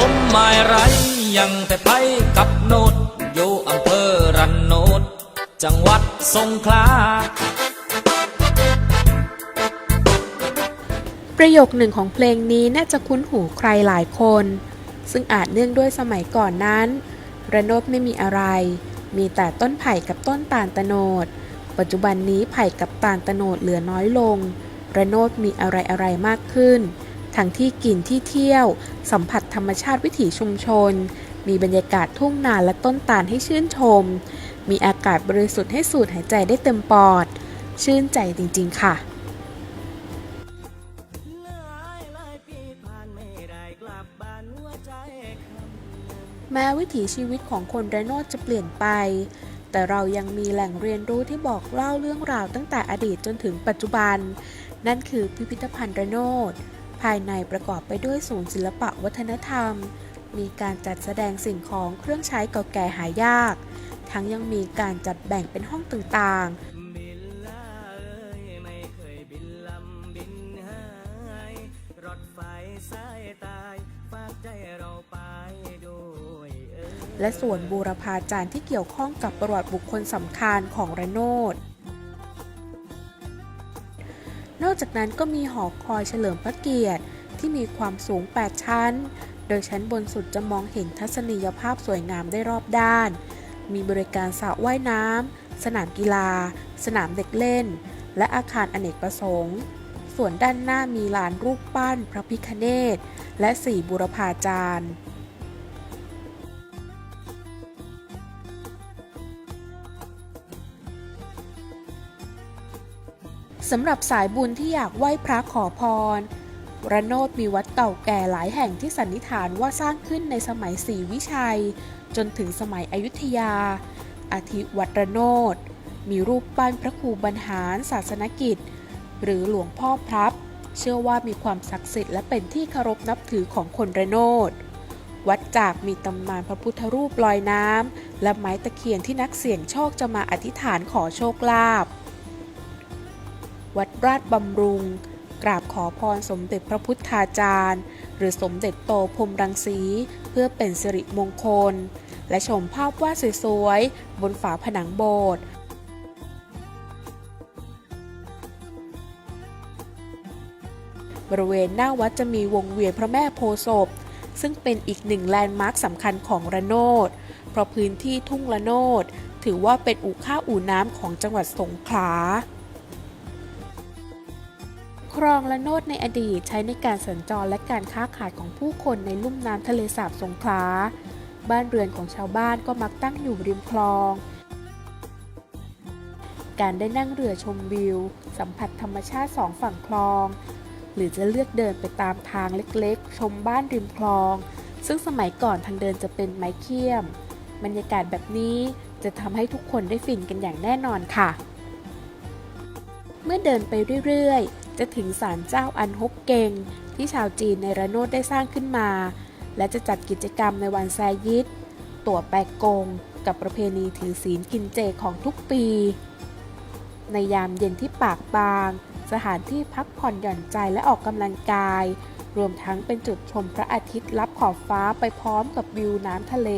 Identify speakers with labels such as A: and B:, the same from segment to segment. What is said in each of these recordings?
A: ผมหมายไรยังแต่ไปกับโนดอยู่อำเภอรันโนด จังหวัดสงขลา
B: ประโยคหนึ่งของเพลงนี้น่าจะคุ้นหูใครหลายคน ซึ่งอาจเนื่องด้วยสมัยก่อนนั้นระโนดไม่มีอะไร มีแต่ต้นไผ่กับต้นตาลตะโนด ปัจจุบันนี้ไผ่กับตาลตะโนดเหลือน้อยลงระโนดมีอะไรอะไรมากขึ้น ทั้งที่กินที่เที่ยว สัมผัสธรรมชาติวิถีชุมชน มีบรรยากาศทุ่งนาและต้นตาลให้ชื่นชม มีอากาศบริสุทธิ์ให้สูดหายใจได้เต็มปอด ชื่นใจจริง ๆ ค่ะแม้วิถีชีวิตของคนระโนดจะเปลี่ยนไป แต่เรายังมีแหล่งเรียนรู้ที่บอกเล่าเรื่องราวตั้งแต่อดีตจนถึงปัจจุบัน นั่นคือพิพิธภัณฑ์ระโนด ภายในประกอบไปด้วยศูนย์ศิลปะวัฒนธรรม มีการจัดแสดงสิ่งของเครื่องใช้เก่าแก่หายาก ทั้งยังมีการจัดแบ่งเป็นห้องต่างๆ และส่วนบูรพาจารย์ที่เกี่ยวข้องกับประวัติบุคคลสำคัญของระโนด นอกจากนั้นก็มีหอคอยเฉลิมพระเกียรติ ที่มีความสูง 8 ชั้น โดยชั้นบนสุดจะมองเห็นทัศนียภาพสวยงามได้รอบด้าน มีบริการสระว่ายน้ำ สนามกีฬา สนามเด็กเล่น และอาคารอเนกประสงค์ ส่วนด้านหน้ามีลานรูปปั้นพระพิคเนตและสี่บุรพาจารย์ สำหรับสายบุญที่อยากไหว้พระขอพร ระโนดมีวัดเก่าแก่หลายแห่งที่สันนิษฐานว่าสร้างขึ้นในสมัยศรีวิชัย จนถึงสมัยอยุธยา อาทิวัดระโนด มีรูปปั้นพระครูบรรหารศาสนกิจ หรือหลวงพ่อพรับ เชื่อว่ามีความศักดิ์สิทธิ์และเป็นที่เคารพนับถือของคนระโนด วัดจากมีตำนานพระพุทธรูปลอยน้ำและไม้ตะเคียนที่นักเสี่ยงโชคจะมาอธิษฐานขอโชคลาภ ราชบำรุง กราบขอพรสมเด็จพระพุทธาจารย์ หรือสมเด็จโตพรมรังสี เพื่อเป็นสิริมงคล และชมภาพวาดสวยๆ บนฝาผนังโบสถ์บริเวณหน้าวัดจะมีวงเวียนพระแม่โพศพ ซึ่งเป็นอีกหนึ่งแลนด์มาร์คสำคัญของระโนด เพราะพื้นที่ทุ่งระโนด ถือว่าเป็นอู่ข้าวอู่น้ำของจังหวัดสงขลา คลองและโนดในอดีตใช้ในการสัญจรและการค้าขายของผู้คนในลุ่มน้ำทะเลสาบสงขลา บ้านเรือนของชาวบ้านก็มักตั้งอยู่ริมคลอง การได้นั่งเรือชมวิว สัมผัสธรรมชาติสองฝั่งคลอง หรือจะเลือกเดินไปตามทางเล็กๆ ชมบ้านริมคลอง ซึ่งสมัยก่อนทางเดินจะเป็นไม้เคี่ยม บรรยากาศแบบนี้จะทำให้ทุกคนได้ฟินกันอย่างแน่นอนค่ะเมื่อเดินไปเรื่อยๆ จะถึงศาลเจ้าอันฮกเกง ที่ชาวจีนในระโนดได้สร้างขึ้นมา และจะจัดกิจกรรมในวันแซยิดตั๋วแปกกง กับประเพณีถือศีลกินเจของทุกปี ในยามเย็นที่ปากบาง สถานที่พักผ่อนหย่อนใจและออกกำลังกาย รวมทั้งเป็นจุดชมพระอาทิตย์ลับขอบฟ้าไปพร้อมกับวิวน้ำทะเล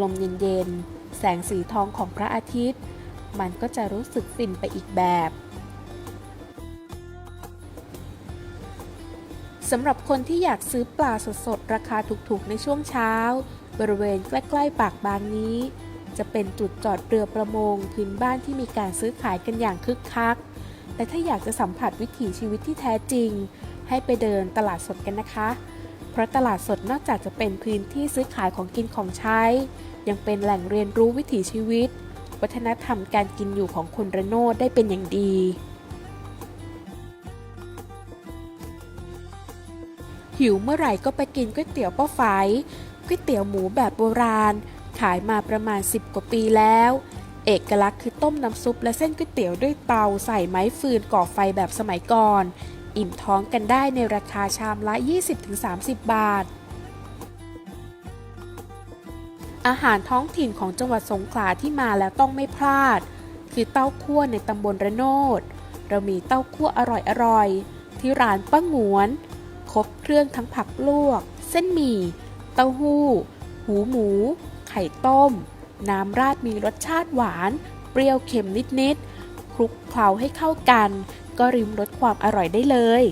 B: ลมเย็นๆแสงสีทองของพระอาทิตย์ มันก็จะรู้สึกฟินไปอีกแบบ สำหรับคนที่อยากซื้อปลาสดๆ ราคาถูกๆ ในช่วงเช้า บริเวณใกล้ๆ ปากบางนี้ จะเป็นจุดจอดเรือประมงพื้นบ้านที่มีการซื้อขายกันอย่างคึกคัก แต่ถ้าอยากจะสัมผัสวิถีชีวิตที่แท้จริง ให้ไปเดินตลาดสดกันนะคะ เพราะตลาดสดนอกจากจะเป็นพื้นที่ซื้อขายของกินของใช้ ยังเป็นแหล่งเรียนรู้วิถีชีวิต วัฒนธรรมการกินอยู่ของคนระโนดได้เป็นอย่างดี หิวเมื่อไหร่ก็ไปกินก๋วยเตี๋ยวป้าไฝก๋วยเตี๋ยวหมูแบบโบราณ ขายมาประมาณ 10 กว่าปีแล้ว เอกลักษณ์คือต้มน้ำซุปและเส้นก๋วยเตี๋ยวด้วยเตาใส่ไม้ฟืนก่อไฟแบบสมัยก่อน อิ่มท้องกันได้ในราคาชามละ 20-30 บาทอาหารท้องถิ่นของจังหวัดสงขลาที่มาแล้วต้องไม่พลาด คือเต้าคั่วในตำบลระโนด เรามีเต้าคั่วอร่อยๆ ที่ร้านป้างวน ครบเครื่องทั้งผักลวก เส้นหมี่ เต้าหู้ หูหมู ไข่ต้ม น้ำราดมีรสชาติหวาน เปรี้ยวเค็มนิดๆ คลุกเคล้าให้เข้ากัน ก็ริมรสความอร่อยได้เลย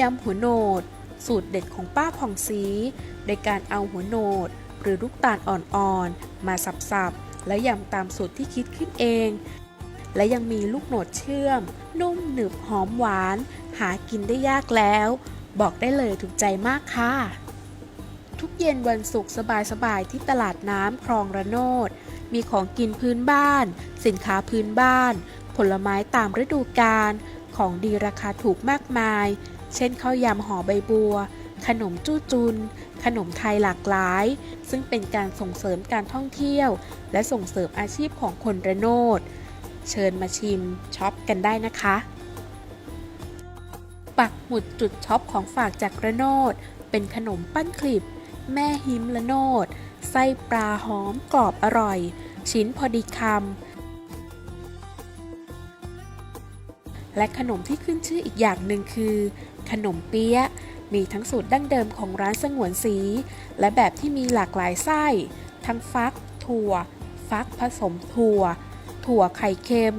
B: ยำหัวโหนด สูตรเด็ดของป้าผ่องศรีโดยการเอาหัวโหนด หรือลูกตาลอ่อนๆ มาสับๆ แล้วยำตามสูตรที่คิดขึ้นเอง และยังมีลูกโหนดเชื่อม นุ่มหนึบหอมหวาน หากินได้ยากแล้ว บอกได้เลยถูกใจมากค่ะ ทุกเย็นวันศุกร์สบายๆที่ตลาดน้ำคลองระโนด มีของกินพื้นบ้าน สินค้าพื้นบ้าน ผลไม้ตามฤดูกาลของดีราคาถูกมากมาย เช่นข้าวยำห่อใบบัว ขนมจู้จุน ขนมไทยหลากหลาย ซึ่งเป็นการส่งเสริมการท่องเที่ยว และส่งเสริมอาชีพของคนระโนด เชิญมาชิมช็อปกันได้นะคะ ปักหมุดจุดช็อปของฝากจากระโนด เป็นขนมปั้นคลิป แม่หิมระโนด ไส้ปลาหอมกรอบอร่อย ชิ้นพอดีคำและขนมที่ขึ้นชื่ออีกอย่างหนึ่งคือ ขนมเปี๊ยะมีทั้งสูตรดั้งเดิมของร้านสงวนสี และแบบที่มีหลากหลายไส้ ทั้งฟัก ถั่ว ฟักผสมถั่ว ถั่วไข่เค็ม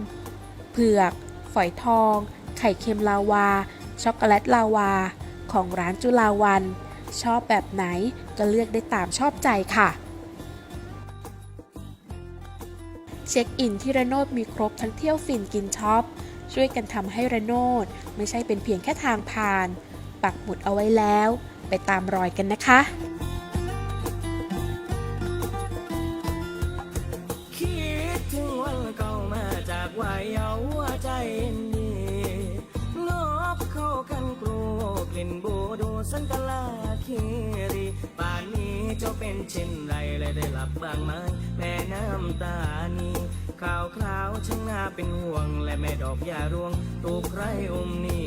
B: เผือก ฝอยทอง ไข่เค็มลาวา ช็อกโกแลตลาวา ของร้านจุลาวัน ชอบแบบไหนก็เลือกได้ตามชอบใจค่ะ เช็คอินที่ระโนดมีครบทั้งเที่ยวฟินกินช็อป ช่วยกันทำให้ระโนดไม่ใช่เป็นเพียงแค่ทางผ่าน ปักหมุดเอาไว้แล้ว ไปตามรอยกันนะคะ
A: นบูดูสันกลาคีรีป่านนี้เจ้าเป็นเช่นไรเลยได้หลับบางไหมแม่น้ำตานีข่าวคราวช่างน่าเป็นห่วงและแม่ดอกยารวงตูกใครอุ้มนี